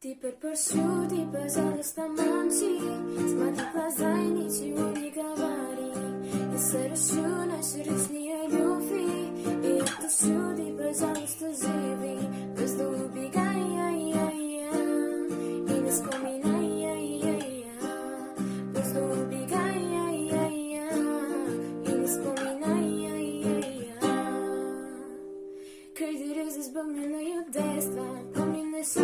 Ti perpersciuti pesano stamanci Смотри в глаза и ничего не говори Если решу наши личные любви И это сюда, пожалуйста, живи Без убегай, ай, ай, ай, И не вспоминай, ай, ай, ай. Без убегай, ай, ай, ай, И не вспоминай, ай, ай, ай. Кредиты вспоминаю детство Помню наше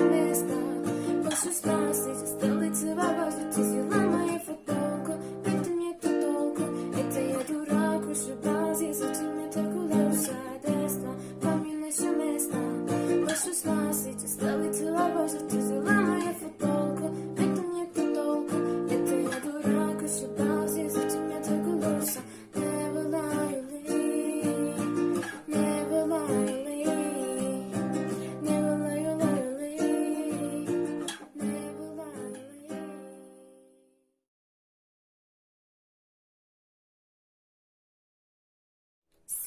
just as nasty to.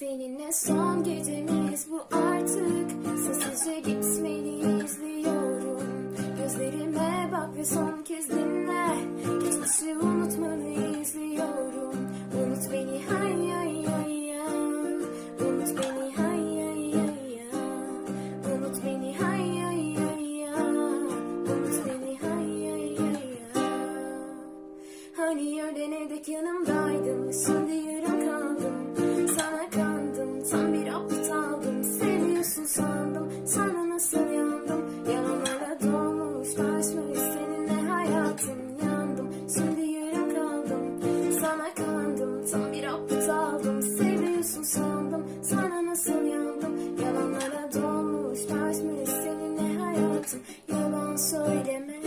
Seninle son gecemiz bu artık. Sessizce gitmeni izliyorum. Gözlerime bak ve son kez dinle. Geçmişi unutmanı izliyorum. Unut beni hay hay hay ya Unut beni hay hay hay ya Unut beni hay hay hay ya Unut beni hay hay hay ya Hani öğlene dek yanımdaydın. Şimdi yarım kaldım soy de